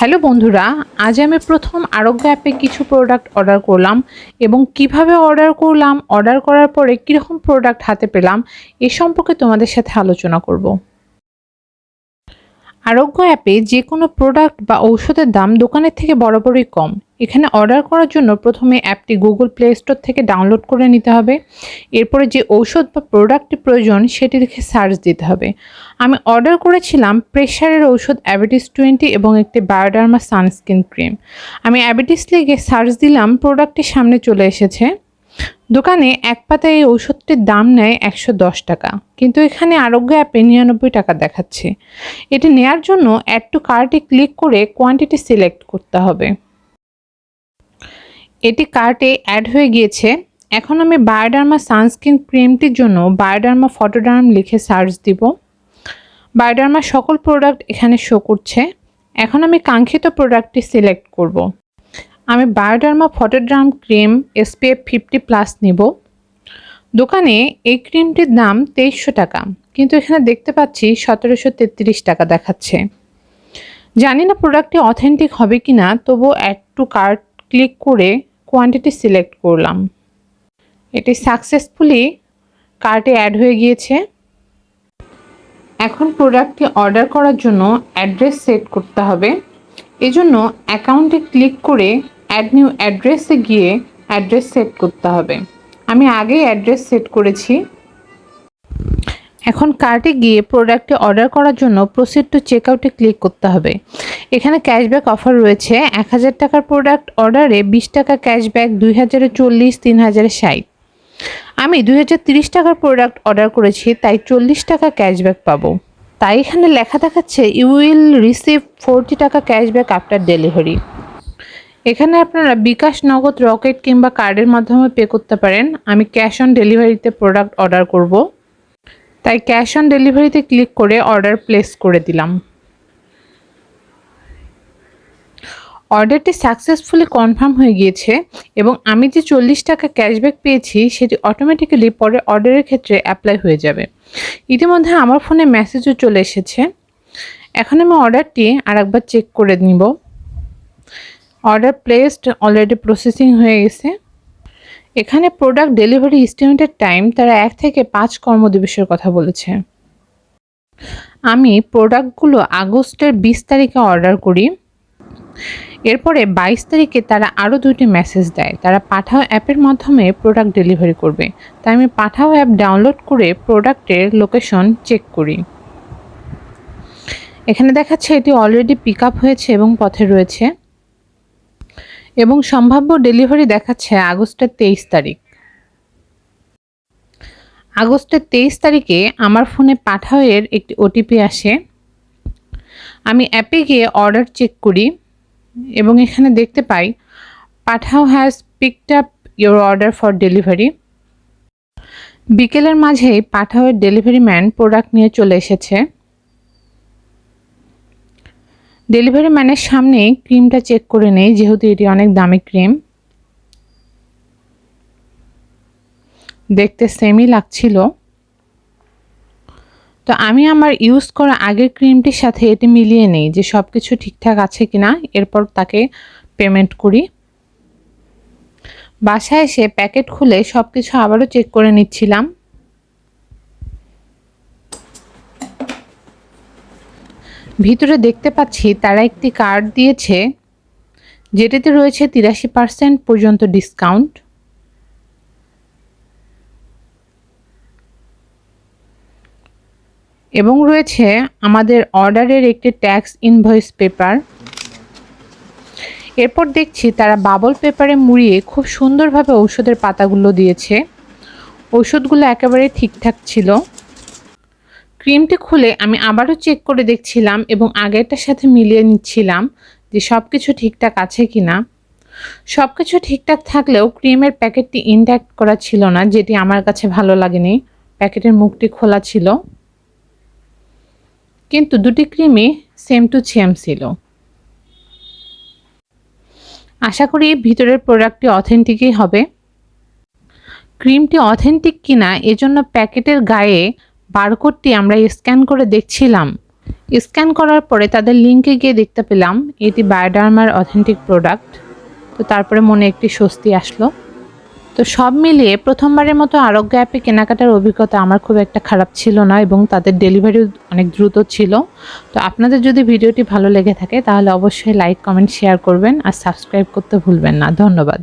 Hello বন্ধুরা, আজ আমি প্রথম আরোগ্য অ্যাপে কিছু প্রোডাক্ট অর্ডার করলাম এবং কীভাবে অর্ডার করলাম অর্ডার করার পরে কীরকম প্রোডাক্ট হাতে পেলাম, এ সম্পর্কে তোমাদের সাথে আলোচনা করব। আরোগ্য অ্যাপে যে কোনো প্রোডাক্ট বা ঔষধের দাম দোকানের থেকে বরাবরই কম। এখানে অর্ডার করার জন্য প্রথমে অ্যাপটি গুগল প্লে স্টোর থেকে ডাউনলোড করে নিতে হবে। এরপরে যে ঔষধ বা প্রোডাক্টটি প্রয়োজন, সেটি দেখে সার্চ দিতে হবে। আমি অর্ডার করেছিলাম প্রেশারের ঔষধ অ্যাবিটিস টোয়েন্টি এবং একটি বায়োডার্মা সানস্ক্রিন ক্রিম আমি অ্যাবিটিস লিগে সার্চ দিলাম প্রোডাক্টটি সামনে চলে এসেছে। দোকানে এক পাতায় এই ঔষধটির দাম নেয় একশো দশ টাকা। কিন্তু এখানে আরোগ্য অ্যাপে নিরানব্বই টাকা দেখাচ্ছে। এটি নেয়ার জন্য অ্যাড টু কার্টে ক্লিক করে কোয়ান্টিটি সিলেক্ট করতে হবে। এটি কার্টে অ্যাড হয়ে গিয়েছে। এখন আমি বায়োডার্মা সানস্ক্রিন ক্রিমটির জন্য বায়োডার্মা ফটোডার্ম লিখে সার্চ দিব। বায়োডার্মা সকল প্রোডাক্ট এখানে শো করছে। এখন আমি কাঙ্ক্ষিত প্রোডাক্টটি সিলেক্ট করব। আমি Bioderma Photoderm cream SPF fifty plus নিব। দোকানে এই ক্রিমটির দাম তেইশশো টাকা, কিন্তু এখানে দেখতে পাচ্ছি সতেরোশো তেত্রিশ টাকা দেখাচ্ছে। জানি না প্রোডাক্টটি অথেন্টিক হবে কি না তবুও অ্যাড টু কার্ট ক্লিক করে কোয়ান্টিটি সিলেক্ট করলাম। এটি সাকসেসফুলি কার্টে অ্যাড হয়ে গিয়েছে। এখন প্রোডাক্টটি অর্ডার করার জন্য অ্যাড্রেস সেট করতে হবে। এজন্য অ্যাকাউন্টে ক্লিক করে অ্যাড নিউ অ্যাড্রেসে গিয়ে অ্যাড্রেস সেট করতে হবে। আমি আগেই অ্যাড্রেস সেট করেছি। এখন কার্টে গিয়ে প্রোডাক্টটি অর্ডার করার জন্য প্রসিড টু চেক আউটে ক্লিক করতে হবে। এখানে ক্যাশব্যাক অফার রয়েছে, এক হাজার টাকার প্রোডাক্ট অর্ডারে বিশ টাকা ক্যাশব্যাক দুই হাজারে চল্লিশ, তিন হাজারে ষাট। আমি দুই টাকার প্রোডাক্ট অর্ডার করেছি, তাই চল্লিশ টাকা ক্যাশব্যাক পাবো। তাই এখানে লেখা দেখাচ্ছে ইউ উইল রিসিভ ফোরটি টাকা ক্যাশব্যাক আফটার ডেলিভারি এখানে আপনারা বিকাশ নগদ রকেট কিংবা কার্ডের মাধ্যমে পে করতে পারেন। আমি ক্যাশ অন ডেলিভারিতে প্রোডাক্ট অর্ডার করব। তাই ক্যাশ অন ডেলিভারিতে ক্লিক করে অর্ডার প্লেস করে দিলাম। অর্ডারটি সাকসেসফুলি কনফার্ম হয়ে গিয়েছে এবং আমি যে চল্লিশ টাকা ক্যাশব্যাক পেয়েছি, সেটি অটোমেটিক্যালি পরে অর্ডারের ক্ষেত্রে অ্যাপ্লাই হয়ে যাবে। ইতিমধ্যে আমার ফোনে মেসেজও চলে এসেছে। এখন আমি অর্ডারটি আরেকবার চেক করে নিব। অর্ডার প্লেসড, অলরেডি প্রসেসিং হয়ে গেছে। এখানে প্রোডাক্ট ডেলিভারি এস্টিমেটেড টাইম তারা এক থেকে পাঁচ কর্মদিবসের কথা বলেছে। আমি প্রোডাক্টগুলো আগস্টের বিশ তারিখে অর্ডার করি। এরপরে বাইশ তারিখে তারা আরও দুটি মেসেজ দেয়। তারা পাঠাও অ্যাপের মাধ্যমে প্রোডাক্ট ডেলিভারি করবে। তাই আমি পাঠাও অ্যাপ ডাউনলোড করে প্রোডাক্টের লোকেশন চেক করি। এখানে দেখাচ্ছে এটি অলরেডি পিক আপ হয়েছে এবং পথে রয়েছে। এবং সম্ভাব্য ডেলিভারি দেখাচ্ছে আগস্টের তেইশ তারিখ। আগস্টের তেইশ তারিখে আমার ফোনে পাঠাওয়ের একটি ওটিপি আসে। আমি অ্যাপে গিয়ে অর্ডার চেক করি এবং এখানে দেখতে পাই, Pathao has picked up your order for delivery বিকেলের মাঝেই পাঠাওয়ের ডেলিভারি ম্যান প্রোডাক্ট নিয়ে চলে এসেছে। ডেলিভারি ম্যানের সামনে ক্রিমটা চেক করে নেই, যেহেতু এটি অনেক দামি ক্রিম দেখতে সেমই লাগছিল। তো আমি আমার ইউজ করা আগের ক্রিমটির সাথে এটি মিলিয়ে নেই, যে সব কিছু ঠিকঠাক আছে কি না এরপর তাকে পেমেন্ট করি। বাসায় এসে প্যাকেট খুলে সব কিছু আবারও চেক করে নিচ্ছিলাম। ভিতরে দেখতে পাচ্ছি তারা একটি কার্ড দিয়েছে, যেটাতে রয়েছে তিরাশি পার্সেন্ট পর্যন্ত ডিসকাউন্ট এবং রয়েছে আমাদের অর্ডারের একটি ট্যাক্স ইনভয়েস পেপার এরপর দেখছি তারা বাবল পেপারে মুড়িয়ে খুব সুন্দরভাবে ঔষধের পাতাগুলো দিয়েছে। ওষুধগুলো একেবারে ঠিকঠাক ছিল। ক্রিমটি খুলে আমি আবারও চেক করে দেখছিলাম এবং আগেরটার সাথে মিলিয়ে নিচ্ছিলাম যে সব কিছু ঠিকঠাক আছে কি না সব কিছু ঠিকঠাক থাকলেও ক্রিমের প্যাকেটটি ইনট্যাক্ট করা ছিল না, যেটি আমার কাছে ভালো লাগেনি। প্যাকেটের মুখটি খোলা ছিল। কিন্তু দুটি ক্রিমই সেম টু সেম ছিল। আশা করি ভিতরের প্রোডাক্টটি অথেন্টিকই হবে। ক্রিমটি অথেন্টিক কিনা, এজন্য প্যাকেটের গায়ে বারকোডটি আমরা স্ক্যান করে দেখছিলাম। স্ক্যান করার পরে তাদের লিঙ্কে গিয়ে দেখতে পেলাম, এটি বায়োডার্মার অথেন্টিক প্রোডাক্ট। তো তারপরে মনে একটি স্বস্তি আসলো। তো সব মিলিয়ে প্রথমবারের মতো আরোগ্য অ্যাপে কেনাকাটার অভিজ্ঞতা আমার খুব একটা খারাপ ছিল না এবং তাদের ডেলিভারিও অনেক দ্রুত ছিল। তো আপনাদের যদি ভিডিওটি ভালো লেগে থাকে তাহলে অবশ্যই লাইক, কমেন্ট, শেয়ার করবেন আর সাবস্ক্রাইব করতে ভুলবেন না। ধন্যবাদ।